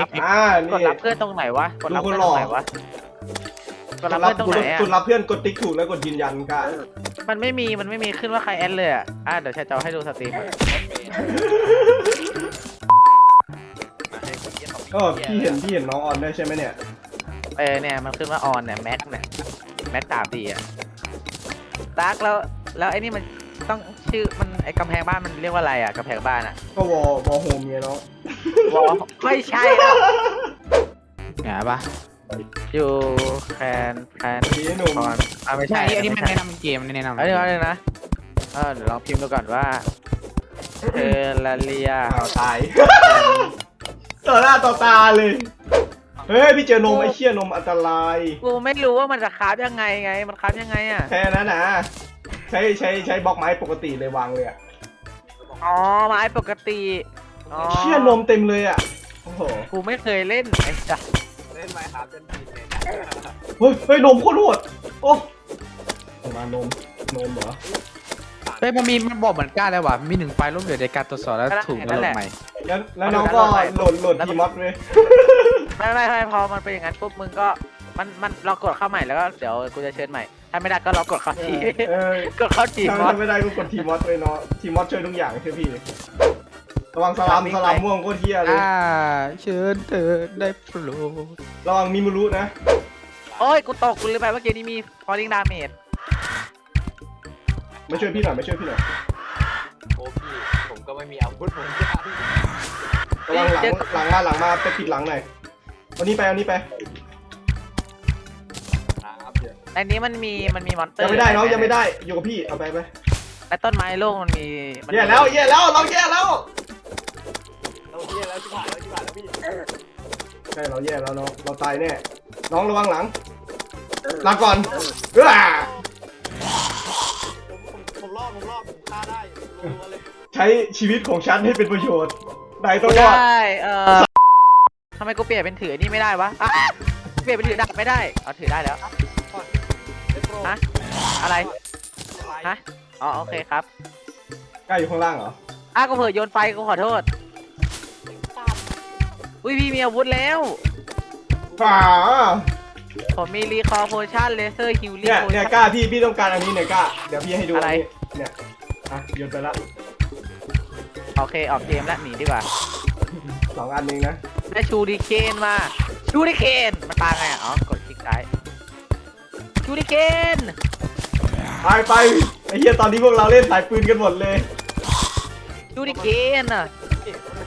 รับอ่ากดนี่ รับเพื่อนตรงไหนวะกดรับดูคนเพื่อนหล่ตรองไหนวะกดรับเพื่อนตรงไหนอะกดรับเพื่อนกดติ๊กถูกแล้วกดยืนยันก็มันไม่มีมันไม่มีขึ้นว่าใครแอดเลยอะอะเดี๋ยวแชร์จอให้ดูสตรีมก็พี่เห็นพี่เห็นน้องออนได้ใช่ไหมเนี่ย เออเนี่ยมันขึ้นว่าออนเนี่ยแม็กเนี่ยแม็กสามดีอะดักแล้วแล้วไอ้นี่มัน ต้องชื่อมันไอ้กำแพงบ้านมันเรียกว่าอะไรอะกำแพงบ้านอะก็วอวอโฮมไงน้องวอลไม่ใช่แล้วหาปะอยู่แคนแคนพี่หนุ่มคอนอะไม่ใช่ใช่อันนี้ไม่มันใช่แนะนำเกมแนะนำเอาเดี๋ยวเอาเดี๋ยวนะเออเดี๋ยวลองพิมพ์ดูก่อนว่าเทลาเลียอ้าวตายต่อหน้าต่อตาเลยเฮ้ยพี่เจอนมไอ้เชี่ยนมอันตรายกูไม่รู้ว่ามันจะคราฟยังไงไง มันคราฟยังไงอะแค่นั้นนะ ใช้ใช้ใช้บล็อกไม้ปกติเลยวางเลยอะอ๋อไม้ปกติอ๋อเชี่ยนมเต็มเลยอะโอ้โหกูไม่เคยเล่นไอ้สัสเล่นไมค์ครับจนผิดเลยเฮ้ยเฮ้ยนมโคตรโหดโอ้มานมนมเหรอเฮ้ยมันมีมันบอกเหมือนกันเลยว่ะมีหนึ่งไฟล์ล้มเหลือในการตรวจสอบแล้วถูกแล้วลงใหม่ แล้วแล้วน้องก็โหลดโหลดทีมอสเลยไม่ไม่ไม่พอมันเป็นอย่างนั้นปุ๊บมึงก็มันมันเรากดเข้าใหม่แล้วก็เดี๋ยวกูจะเชิญใหม่ ถ้าไม่ได้ก็เรากดเข้าทีเออ กดเข้าทีมอสถ้าไม่ได้ก็กดทีมอสเลยเนาะทีมอสช่วยทุกอย่างใช่พี่ระวังสลามวิ่งสไปลามม่วงโคตรเฮียเลยอ่าเชิญเธอได้โปรดระวังมีมุรุนะโอ้ยกูตกกูลืมไปว่าเกมนี้มีฟอร์ดิงดาเมจมาช่วยพี่หน่อยมาช่วยพี่หน่อยโอ้พี่ผมก็ไม่มีอาวุธเหมือนกันระวังหลังหลังมาหลังมาไปปิดหลังหน่อยเอานี้ไปเอานี้ไปครับเดี๋ยว ในนี้มันมีมันมีมอนเตอยังร์ไม่ได้น้องยังไม่ได้อยู่กับพี่เอาไปไปในต้นไม้โล่งมันมีมันมีแย่แล้วแย่แล้วเราแย่แล้วเราเที่ยแล้วชิบหายแล้วชิบหายแล้วพี่ใช่เราแย่แล้วน้องเราตายแน่น้องระวังหลังลาก่อนเอ้อผมผมผมรอดผมรอดผมฆ่าได้รัวๆเลยใช้ชีวิตของฉันให้เป็นประโยชน์นายต้องรไดอด้เออทำไมกูเปลี่ยนเป็นถือนี่ไม่ได้วะอะเปลี่ยนเป็นถือดาบไม่ได้เอาถือได้แล้วเอ็กโปร ฮะ อะไร ฮะ อ๋อโอเคครับกล้าอยู่ข้างล่างเหรอ อ้ากูเผลอโยนไฟกูขอโทษ อุ้ยพี่มีอาวุธแล้วป่าผมมีรีคอร์โพชั่นเลเซอร์ฮิลลิ่ง เนี่ยโพเนี่ยชั่นกล้าพี่พี่ต้องการอันนี้เนี่ยกล้า เดี๋ยวพี่ให้ดูอะไร นนี้เนี่ยอะโยนไปละโอเคออกเกมแล้วหนีดีกว่า สองอันเองนะ ได้ชูดิเคนมา ชูดิเคนมันปาไงอะอ๋อกดคลิกซ้าย ชูดิเคนไปไปไอ้เหี้ยตอนนี้พวกเราเล่นสายปืนกันหมดเลยชูดิเคนอะ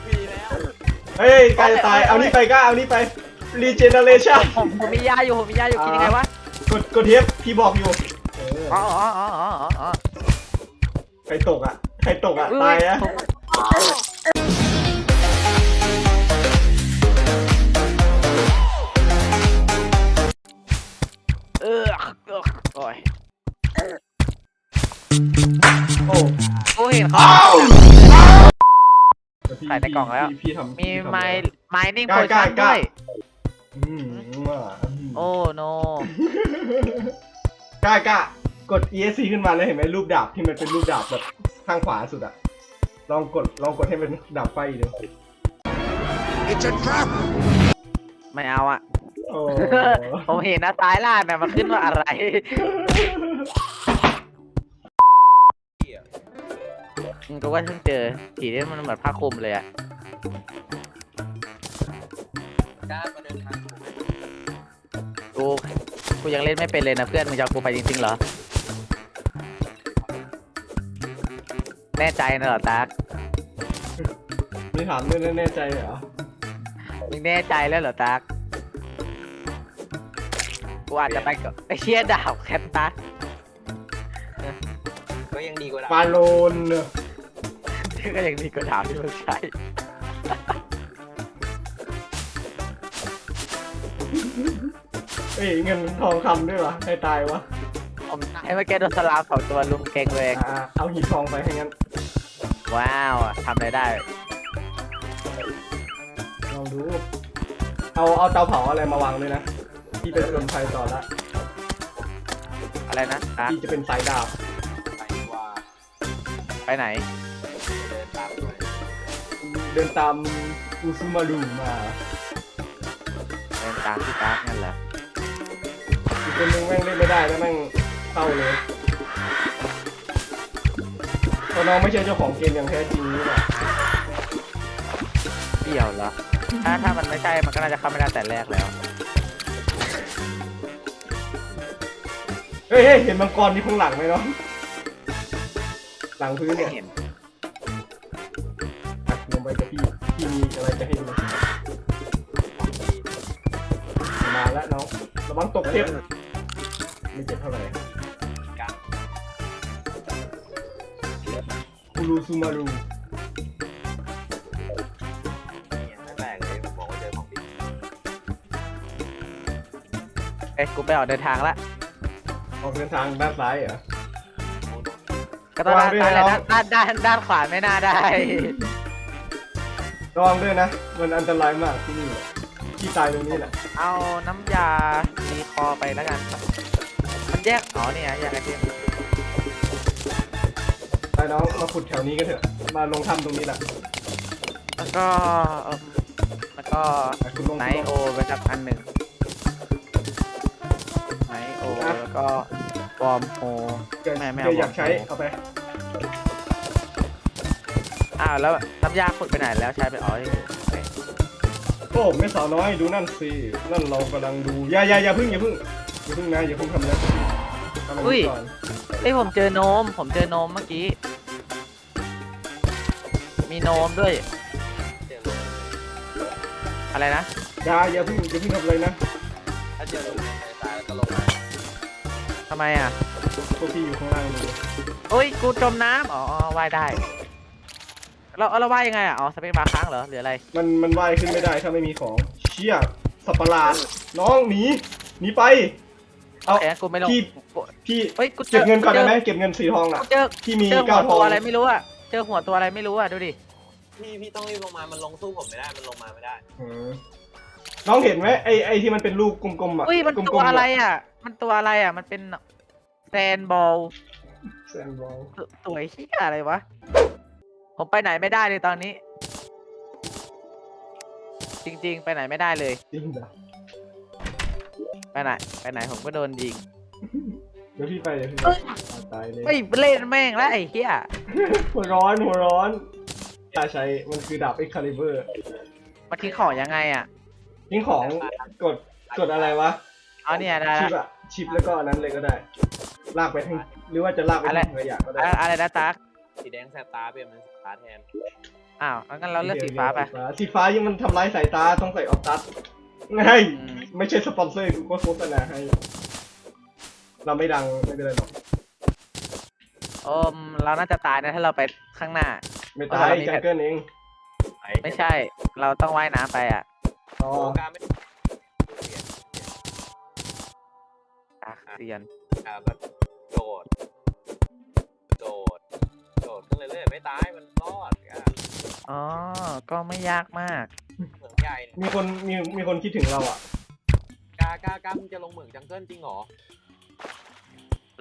พี่แล้วเฮ้ยใกล้จะตายเอานี่ไปกล้าเอานี่ไป regeneration ผมผมมียาอยู่ผมมียาอยู่กินยังไงวะกดกดเทปพี่บอกอยู่เอออ๋ออ๋ออ๋ออ๋ออ๋อใครตกอะใครตกอะอุ้ตายอะ เออเออโอ้ยโอ้กูเห็นเขาอ้าวใส่ในกล่องแล้ว พี่พี่ทำมีพี่ทำไม้แล้วไม้นิ่งกโพล้าชั่นกล้าด้วย อืมอะอืมโอ้โนกล้ากล้ากด ESC ขึ้นมาแล้วเห็นไหมรูปดาบที่มันเป็นรูปดาบแบบข้างขวาสุดอะลองกดลองกดให้เป็นดาบไฟดูไม่เอาอะ โอ้ผมเห็นนะซ้ายล่างน่ะมันขึ้นว่าอะไรอืมก็ว่าเพิ่งเจอผีที่มันเหมือนผ้าคลุมเลยอะการมาเดินทางกูกูยังเล่นไม่เป็นเลยนะเพื่อนมึงจะเอากูไปจริงๆเหรอ แน่ใจนะเหรอตากนี่ถามด้วยนะแน่ใจเหรอ มึงแน่ใจแล้วเหรอตาก กูอาจจะไปกับไอเชียดาวแคปตัสก็ยังดีกว่าฟาโลนก็ยังมีกระดาษที่มึงใช้เอ้ยเงินทองคำด้วยวะให้ตายวะผมให้เมื่อกี้โดนสลามสองตัวลุมเก่งเลยอ่าเอาหีบทองไปให้งั้น ว้าวทำอะไรได้ ลองดู เอาเอาเตาเผาอะไรมาวางเลยนะ พี่เป็นคนไฟต่อละอะไรนะอะพี่จะเป็นสายดาบไปดีกว่าไปไหน เดินตามด้วยเดินตามอุซุมารุมาตามพี่ตากนั่นเหรออีกคนนึงแม่งเล่นไม่ได้แล้วแม่งเศร้าเลยเพราะน้องไม่ใช่เจ้าของเกมอย่างแท้จริงนี่แหละเดี่ยวเหรอถ้าถ้ามันไม่ใช่มันก็น่าจะเข้าไม่ได้แต่แรกแล้ว เฮ้ยเฮ้ยเห็นมังกรที่ข้างหลังไหมน้องหลังพื้นไม่เนี่ยเห็นอะลงไปกับพี่พี่มีอะไรจะให้ดูมาแล้วน้องระวังตกเทปไม่เจ็บเท่าไหร่คูรูซูมารูเนี่ยไม่แปลกเลยผมบอกว่าเจอของดีเอ้ยกูไปออกเดินทางละ ออกเดินทางด้านซ้ายเหรอ ก็ต้องด้านวางด้วยซ้ายแหละนะด้านด้านด้านด้านขวาไม่น่าได้ ระวังด้วยนะ มันอันตรายมากที่นี่ที่ตายตรงนี้แหละ เอาน้ำยาดีคอไปแล้วกัน มันแยกอ๋อเนี่ยแยกไอเทมไปน้องมาขุดแถวนี้กันเถอะ มาลงถ้ำตรงนี้แหละ แล้วก็เอิ่มแล้วก็ไปขุดลงไนขุดลงโอไปกับอันหนึ่ง อมโฮเกิดไม่ไม่เกิดเอาอยากใช้บอกเอาไปอ้าวแล้วน้ำยาขุดไปไหนแล้วใช้ไปอ๋อนี่อยู่โอเคโอ้ไม่สาวน้อยดูนั่นสินั่นเรากำลังดูอย่าอย่าอย่าพึ่งอย่าพึ่งอย่าพึ่งนะอย่าพึ่งทำนะทำอันนี้ก่อนเอ้ยผมเจอโนม ผมเจอโนมเมื่อกี้ มีโนมด้วยเจอลงอะไรนะอย่าอย่าพึ่งอย่าพึ่งทำอะไรนะ ถ้าเจอลง ไมอะพวกพี่อยู่ข้างล่างดูโอ้ยกูจมน้ำอ๋อว่ายได้เราเราว่ายยังไงอะอ๋อสเปคบาร์ค้างเหรอหรืออะไรมันมันว่ายขึ้นไม่ได้ถ้าไม่มีของเชี่ยสับประหลาดน้องหนีหนีไป เอาเอ้ยกูไม่ลงพี่พี่เฮ้ยกูจเก็บเงินก่อนได้ไหมจเก็บเงินสีทองอะกูเจอที่มีเจอหัเก้าวทตัองวอะไรไม่รู้อะเจอหัวตัวอะไรไม่รู้อะดูดิพี่พี่ต้องรีบลงมา มันลงสู้ผมไม่ได้ มันลงมาไม่ได้อืมน้องเห็นไหมไอไอที่มันเป็นลูกกลมๆอะอุ้ยมันกลตัวๆอะไรอะ มันตัวอะไรอะ มันเป็นแซนบอลแซนบอลตัวเฮียอะไรวะ ผมไปไหนไม่ได้เลยตอนนี้ จริง ๆ ไปไหนไม่ได้เลย จริงเหรอไปไหน ไปไหนผมก็โดนยิง เดี๋ยวพี่ไปเดี๋ยวพี่ไปตายเลยไม่เล่นแม่งแล้วไอ้เฮียหัวร้อนหัวร้อนตาใช้มันคือดาบเอ็กคาลิเบอร์มาทิ้งของยังไงอะทิ้งของกดกดอะไรวะ เอาเนี่ยได้ชิปละอะชิปแล้วก็อันนั้นเลยก็ได้ ลากไปทั้งหรือว่าจะลากไปอะไรทั้งขยะก็ได้อะอะไรนะตั๊กสีแดงแสบตาเปลี่ยนเป็นสีฟ้าแทนอ้าวงั้นเราเลือกสีฟ้าไปสีฟ้ายังมันทำร้ายสายตาต้องใส่ออกตัสไงอืมไม่ใช่สปอนเซอร์กูก็โฆษณาให้ เราไม่ดังไม่เป็นไรหรอกโอมเราน่าจะตายนะถ้าเราไปข้างหน้า ไม่ตายเรามีจัแบงบเกิลเองไม่ใช่ เราต้องว่ายน้ำไปอะ อ๋อโอกาสไม่ ตั๊กเรียนอ่าแบบโดด โดด โดดขึ้นเรื่อยๆไม่ตายมันรอดอะอ๋อ ก็ไม่ยากมาก เหมืองใหญ่เนี่ยมีคนมีมีคนคิดถึงเราอะ กากากามึงจะลงเหมืองจังเกิลจริงเหรอ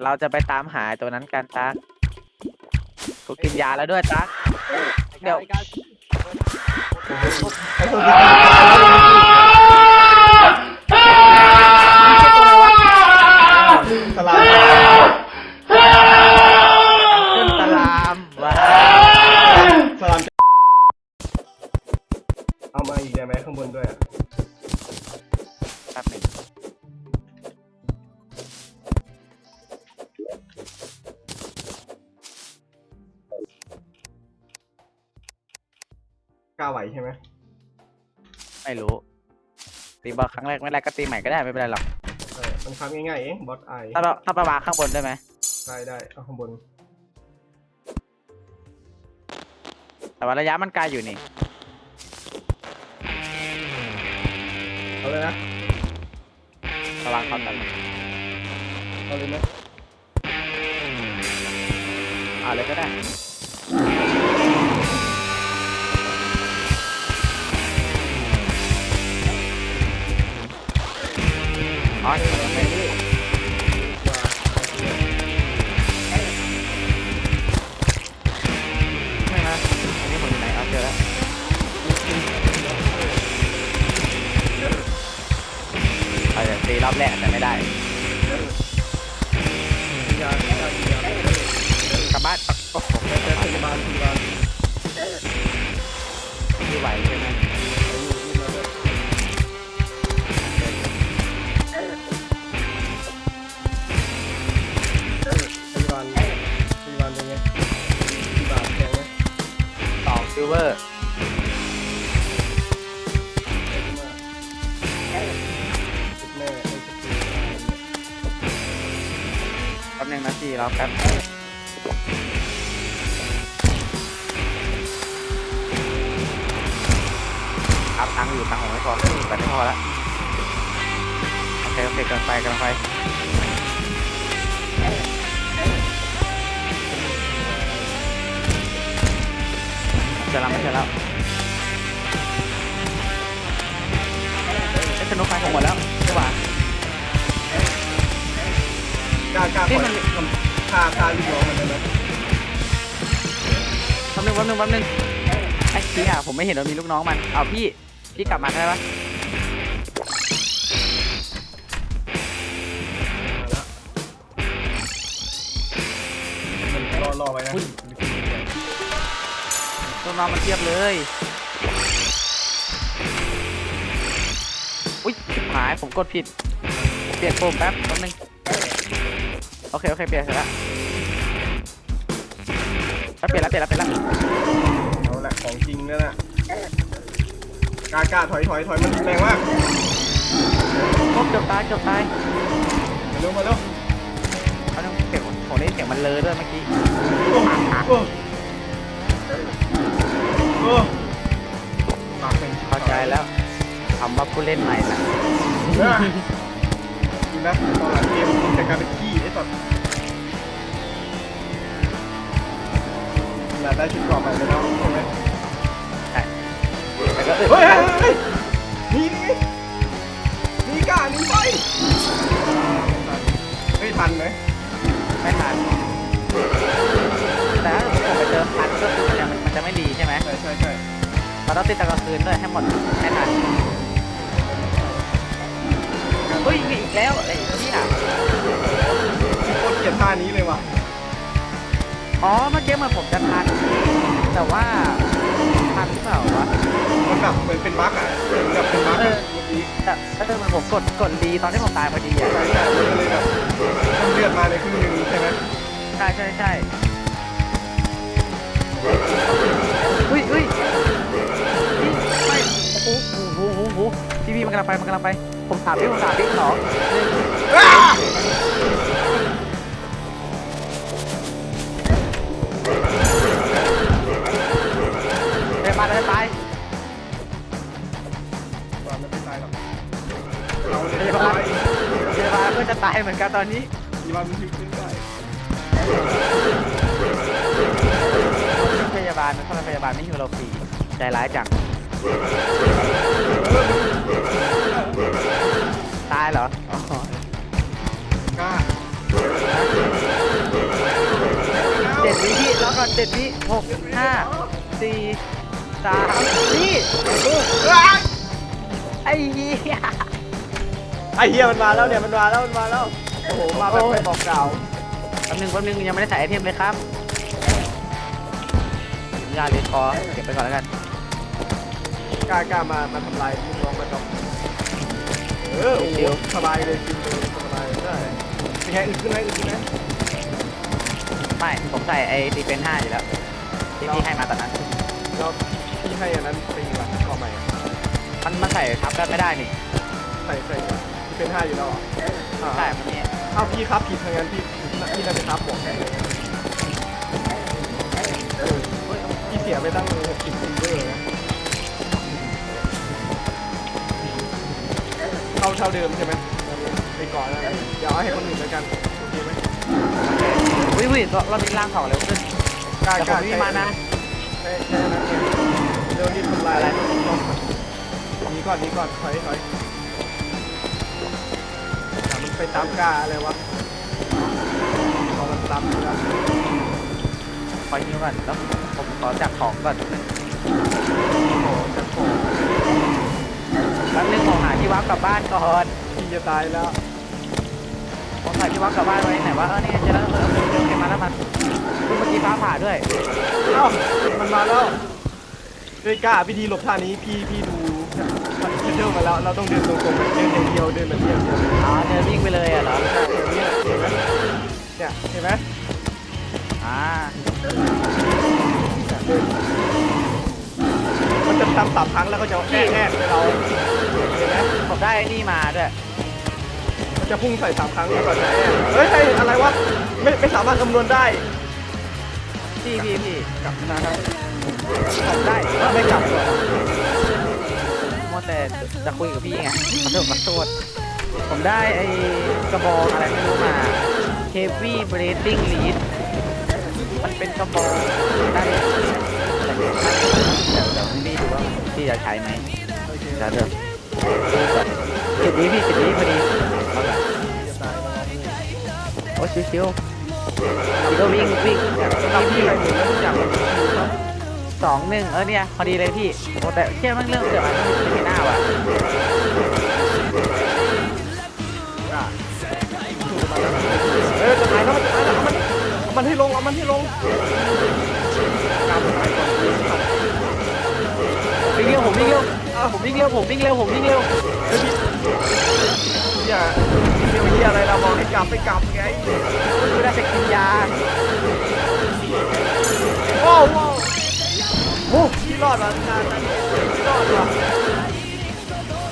เราจะไปตามหาตัวนั้นกันตั๊กกูกินยาแล้วด้วยตั๊กเดี๋ยว ไอ้กาไอ้กาไอ้คนที่ สลามขึ้นตารามว้าสลามจะเอามาอีกได้ไหมข้างบนด้วยอะแป๊บหนึ่งกล้าไหวใช่ไหมไม่รู้ ตีบอลครั้งแรกไม่ได้ก็ตีใหม่ก็ได้ไม่เป็นไรหรอก เออมันทำง่ายๆเองบอสไอถ้าเราถ้าประมาข้างบนได้ไหมได้ได้เอาข้างบนแต่ว่าระยะมันไกลอยู่นี่เอาเลยนะระวังเขาตัดเอาเลยนะเอาเลยก็ได้ ไปไปนี่ไม่นะอันนี้ผมอยู่ไหนเอาเจอแล้วเอาจะตีรอบแรกแต่ไม่ได้ยาที่ยาที่ยาที่กลับบ้านโอ้โหยาที่ยาที่ยาที่ไหวใช่ไหม ซิลเวอร์แพงมากแม่ไอ้สกิลแป๊บนึงนะพี่รอแป๊บอัพตังค์อยู่ตังค์ผมไม่พอแต่ไม่พอและโอเคโอเคกำลังไปกำลังไป เจอแล้วไม่เจอแล้วไอ้สนุกไฟผมหมดแล้วใช่ป่ะกล้ากล้าที่ปล่มัอยนทำฆ่าฆ่าลูกน้องมันได้ไหมแป๊บนึงแป๊บนึงแป๊บนึงไอ้พี่อะผมไม่เห็นว่ามีลูกน้องมัน เอาพี่ พี่กลับมาได้ปะ น้องมันเทียบเลยอุ้ยชิบหายผมกดผิด เปลี่ยนโฟมแป๊บแป๊บนึงโอเคโอเคเปลี่ยนเสร็จแล้วเอ้ยเปลี่ยนแล้วเปลี่ยนแล้วเปลี่ยนแล้วเอาละของจริงแล้วน่ะกล้ากล้าถอยถอยถอยมันแรงมากโอ้เกือบตายเกือบตายมาเร็วมาเร็วเอาต้องเสียงผมได้ยินเสียงมันเลยด้วยเมื่อกี้ โอ้โอ้โอ้ปากเป็นเข้าใจแล้วคำว่าผู้เล่นใหม่นะเออดูนะตอนหลังเกมมันจะกลายเป็นขี้ไอ้สัตว์อยาได้ชุดเกรอบใหม่ไปแล้วใช่ไหมแต่ก็เฮ้ยเฮ้ยเฮ้ยหนี่นี่นี่กล้าหนี่ไปเฮ้ยทันไหม ต้องติดตะกลางคืนด้วยให้หมดให้ทันเฮ้ยมีอีกแล้วไอ้เหี้ยโคตรเกลียดท่านี้เลยว่ะอ๋อเมื่อกี้เหมือนผมจะทัน แต่ว่าทันหรือเปล่าวะมันแบบเหมือนเป็นบั๊กอะเหมือนแบบเป็นบั๊กเออะอเมื่อกี้แต่เออมันผมกดกดดีตอนที่ผมตายพอดีอะ ใช่ใช่มันก็เลยแบบมันเลือดมาในครึ่งหนึงใช่ไหมใช่ใช่ใช่ โอ้โหโอ้โหโอ้โหพี่พี่มันกำลังไปมันกำลังไป ผมถามพี่ผมถามพี่สองหนึ่งอ้าเดินมาเดินไปว่ามันไม่ตายหรอกเราเนี่ยเดินจะมาตายเดินมาเพื่อจะตายเหมือนกันตอนนี้อีวันมันถึงขึ้นได้พยาบาลนทำพยาบาลไม่ฮิวเราฟรีใจร้ายจัง ตายเหรออ๋อกล้าเจ็ดวิพี่แล้วก่อนเจ็ดวิหกห้าสี่สามนี่อ้าไอ้เหี้ยไอเฮียมันมาแล้วเนี่ยมันมาแล้วมันมาแล้วโอ้โหมาแบบไม่บอกกล่าวแป๊บนึงแป๊บนึงยังไม่ได้ใส่ไอเทมเลยครับยาเลนคอเก็บไปก่อนแล้วกัน กล้ากล้ามามาทำลายลูกน้องมันครับเออโอ้โหสบายเลยกินเลยสบายได้เป็นไงอึดขึ้นไหมอึดขึ้นไหมไม่ผมใส่ไอดีเป็นห้าอยู่แล้วที่พี่ให้มาตอนนั้นแล้วพี่ให้อันนั้นเป็นหลักข้อใหม่อะมันมันใส่ทับกันไม่ได้นี่ใส่ใส่ที่เป็นห้าอยู่แล้วเหรอใช่มันนี่เอาพี่ครับผิดทางนั้นพี่พี่น่าจะครับบอกแค่เลยเออพี่เสียไปตั้งหกสิบซิลเวอร์นะ เท่าเท่าเดิมใช่ไหมไปก่อนแล้วกันเดี๋ยวเอาให้คนอื่นแล้วกันโอเคไหมวิวิเรามีร่างของเร็วขึ้นกล้าแต่กผมล้ามีมานะใช่ใช่นั้นเองเร็วรีบทำลายอะไรหนีก่อนหนีก่อนถอยถอยอะมันไปตามกล้าอะไรวะพอมันตามกล้าคอยนิ้วก่อนแล้วผมขอจับของก่อนโอ้จะโผล่แป๊บนึงผมหาที่วับกลับบ้านก่อนพี่จะตายแล้วผมหาที่วับกลับบ้านไว้ไหนว่าเออนี่เจะแล้วเออเร็วเร็วเร็วมาแล้วมันเมื่อกี้ฟ้าผ่าด้วยเอ้ามันมาแล้วเฮ้ยกล้าวิธีหลบท่านี้พี่พี่ดูเชนเดอร์มาแล้วเราต้องเดินตรงๆแบบเดินอย่างเดียวเดินแบบเดียวอ๋อเดินวิ่งไปเลยอะเหรอเนี่ยเห็นไหมเนี่ยเห็นไหมอ่ามันจะทำสามครั้งแล้วก็จะแอบแอบไปเราเห็น ไหมผมได้ไอ้นี่มาด้วยมันจะพุ่งใส่สามครั้งแล้วก็จะแอบเฮ้ยเฮ้ยอะไรวะ ไม่ไม่สามารถคำนวณได้ พี่พี่พี่กลับนะครับผมได้ไม่กลับก่อนมัวแต่จะคุยกับพี่ไงขอโทษขอโทษผมได้ไอ้กระบอกอะไรไม่รู้มา Heavy Breathing Lead มันเป็นกระบอกได้แต่เดี๋ยวเดี๋ยวเดี๋ยวพี่ดูว่าพี่จะใช้ไหมโอเคเดี๋ยว เดี๋ยวดูก่อนสิบวิพี่สิบวิพอดีเอาละจะตายแล้วโอ้ชิวๆชิวก็วิ่งวิ่งเราพี่พี่พี่ไปถึงแล้วทุกอย่างมันชิวครับสองหนึ่งเออเนี่ยพอดีเลยพี่โอ้แต่เชื่อมันเรื่องเกิดมาที่มีหน้าว่ะเออจะตายแล้วมันจะตายแล้วเอามันเอามันให้ลงเอามันให้ลงกำตายก่อนวิ่งเร็วผมวิ่งเร็ว อ้าผมวิ่งเร็วผมวิ่งเร็วผมวิ่งเร็วเฮ้พี่อย่าเดี๋ยวนี้อะไรเราบอกให้กลับไปกลับไงไม่ได้จะกินยาโอ้โหโอ้พี่รอดมานานนั้นพี่รอดว่ะ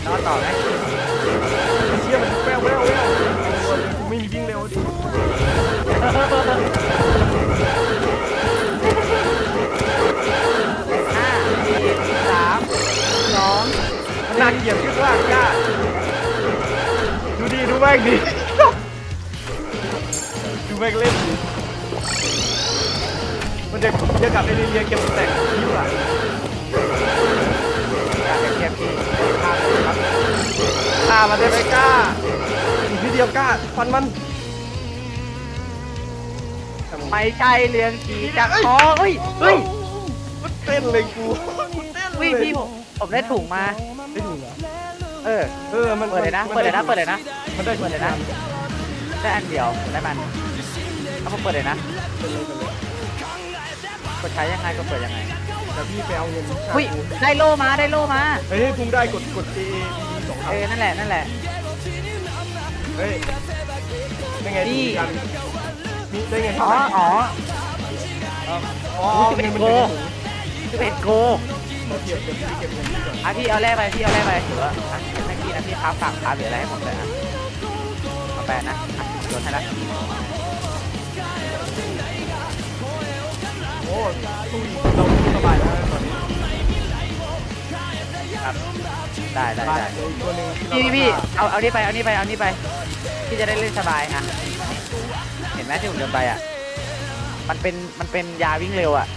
นอนต่อไหมเชี่ยมันแววแววแววไม่มีวิ่งเร็วดิาเกลียดขึ้นมากกล้าดูดีดูแม่งดิดูแม่งเล่นดิมันจะจะกลับไปเรียนเก็บแต่งคลิปอะอยากเก็บพี่ภาพเลยครับฆ่ามันได้ไหมกล้าอีกนิดเดียวกล้าฟันมันไม่ใช่เรื่องขี่จากคอเฮ้ยเฮ้ยมันเต้นเลยกูกูเต้นเลเฮ้ยยพี่ผม ผมได้ถุงมาได้ถูกเหรอเออ เออมันเปิดเลยนะ เปิดเลยนะ เปิดเลยนะ มันได้เปิดเลยนะ ได้อันเดียวได้มันเอาผมเปิดเลยนะเปิดเลยเปิดเลยกดใช้ยังไงก็เปิดยังไงแต่พี่ไปเอาเงินค่าอุ้ยกูได้โลมา ได้โลมา เฮ้ยพุ่งได้กดกด A A B B สองคเอรั้งอ นั่นแหละ นั่นแหละ เฮ้ยได้ไงนี่ ดีกันมีได้ไงอ๋เท่าอ ไหร่อ๋อ อ๋อสิบเอ็ดงินมันโกอยู่ในถุง สิบเอ็ดโก อะพี่เอาแรกไปพี่เอาแรกไปหรือว่าอะให้พี่นะพี่ค้าฝากค้าหรืออะไรให้ผมเลยอะเอาแปดนะอะโดนให้ละโอ้สู้อีกเราสู้สบายแล้วตอนนี้ครับได้ได้ได้เดี๋ยวอีกตัวหนึงที่เราพี่พี่พี่เอาเอานี่ไปเอานี่ไปเอานี่ไปพี่จะได้เล่นสบายอะเห็นไหมที่ผมเดินไปอะมันเป็นมันเป็นยาวิ่งเร็วอะ